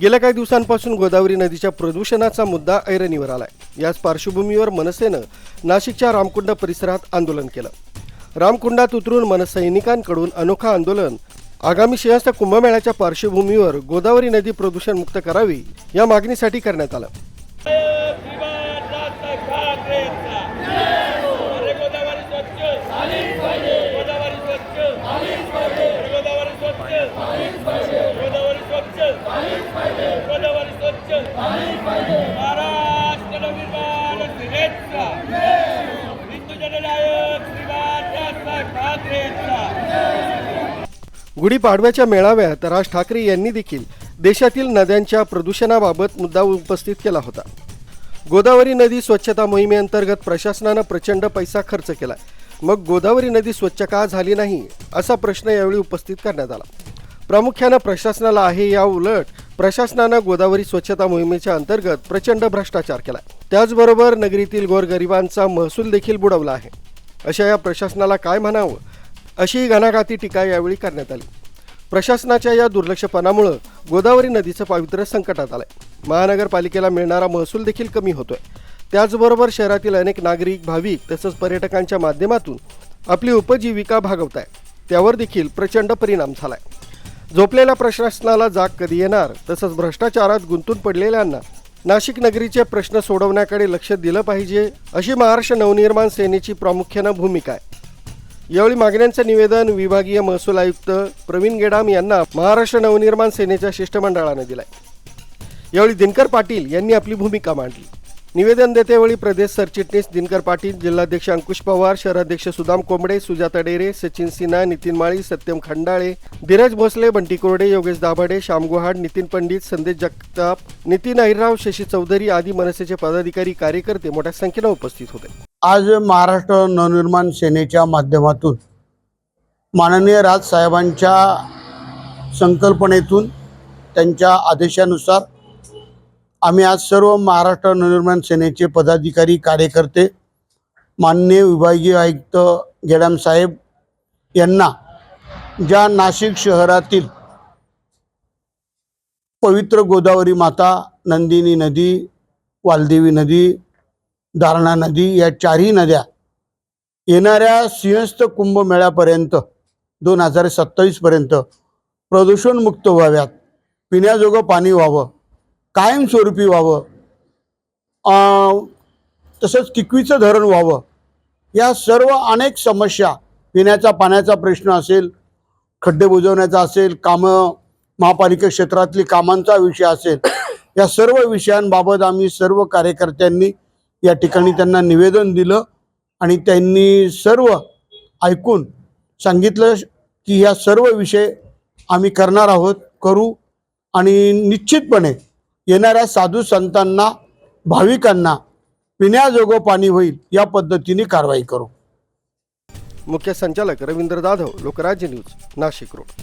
गेल्या काही दिवसांपासून गोदावरी नदीच्या प्रदूषणाचा मुद्दा ऐरणीवर आलाय. याच पार्श्वभूमीवर मनसेनं नाशिकच्या रामकुंड परिसरात आंदोलन केलं. रामकुंडात उतरून मनसैनिकांकडून अनोखा आंदोलन आगामी सिंहस्थ कुंभमेळ्याच्या पार्श्वभूमीवर गोदावरी नदी प्रदूषण मुक्त करावी या मागणीसाठी करण्यात आलं. गुढीपाडव्याच्या मेळाव्यात राज ठाकरे यांनी देखील देशातील नद्यांच्या प्रदूषणाबाबत मुद्दा उपस्थित केला होता. गोदावरी नदी स्वच्छता मोहिमेअंतर्गत प्रशासनानं प्रचंड पैसा खर्च केला मग गोदावरी नदी स्वच्छ का झाली नाही असा प्रश्न यावेळी उपस्थित करण्यात आला. प्रामुख्यानं प्रशासनाला आहे या उलट प्रशासनानं गोदावरी स्वच्छता मोहिमेच्या अंतर्गत प्रचंड भ्रष्टाचार केला त्याचबरोबर नगरीतील गोरगरिबांचा महसूल देखील बुडवला आहे. अशा या प्रशासनाला काय म्हणावं? अशी घणाघाती टीका यावेळी करण्यात आली. प्रशासनाच्या या दुर्लक्षपणामुळं गोदावरी नदीचं पावित्र्य संकटात आलंय. महानगरपालिकेला मिळणारा महसूल देखील कमी होतोय. त्याचबरोबर शहरातील अनेक नागरिक भाविक तसंच पर्यटकांच्या माध्यमातून आपली उपजीविका भागवत आहे त्यावर देखील प्रचंड परिणाम झालाय. झोपलेल्या प्रशासनाला जाग कधी येणार तसंच भ्रष्टाचारात गुंतून पडलेल्यांना नाशिक नगरीचे प्रश्न सोडवण्याकडे लक्ष दिलं पाहिजे अशी महाराष्ट्र नवनिर्माण सेनेची प्रामुख्यानं भूमिका आहे. यावेळी मागण्यांचं निवेदन विभागीय महसूल आयुक्त प्रवीण गेडाम यांना महाराष्ट्र नवनिर्माण सेनेच्या शिष्टमंडळाने दिलाय. यावेळी दिनकर पाटील यांनी आपली भूमिका मांडली. निवेदन देतेवेळी प्रदेश सरचिटणीस दिनकर पाटील जिल्हाध्यक्ष अंकुश पवार शहराध्यक्ष सुदाम कोंबडे सुजाता डेरे सचिन सिन्हा नितीन माळी सत्यम खंडाळे धीरज भोसले बंटी कोरडे योगेश दाभाडे श्याम गुहाड नितीन पंडित संदेश जगताप नितीन अहिरराव शशी चौधरी आदी मनसेचे पदाधिकारी कार्यकर्ते मोठ्या संख्येनं उपस्थित होते. आज महाराष्ट्र नवनिर्माण सेनेच्या माध्यमातून माननीय राजसाहेबांच्या संकल्पनेतून त्यांच्या आदेशानुसार आम्ही आज सर्व महाराष्ट्र नवनिर्माण सेनेचे पदाधिकारी कार्यकर्ते माननीय विभागीय आयुक्त गेडाम साहेब यांना ज्या नाशिक शहरातील पवित्र गोदावरी माता नंदिनी नदी वालदेवी नदी दारणा नदी या चारही नद्या येणाऱ्या सिंहस्थ कुंभमेळ्यापर्यंत दोन हजार सत्तावीसपर्यंत प्रदूषणमुक्त व्हाव्यात. पिण्याजोगं पाणी व्हावं. कायमस्वरूपी व्हावं. तसंच किकवीचं धरण व्हावं. या सर्व अनेक समस्या पिण्याचा पाण्याचा प्रश्न असेल खड्डे बुजवण्याचा असेल कामं महापालिका क्षेत्रातली कामांचा विषय असेल या सर्व विषयांबाबत आम्ही सर्व कार्यकर्त्यांनी या ठिकाणी त्यांना निवेदन दिलं आणि त्यांनी सर्व ऐकून सांगितलं की ह्या सर्व विषय आम्ही करणार आहोत करू. आणि निश्चितपणे येणाऱ्या साधू संतांना भाविकांना पिण्याजोगं पाणी होईल या पद्धतीने कारवाई करू. मुख्य संचालक रवींद्र जाधव लोकराज्य न्यूज नाशिक रोड.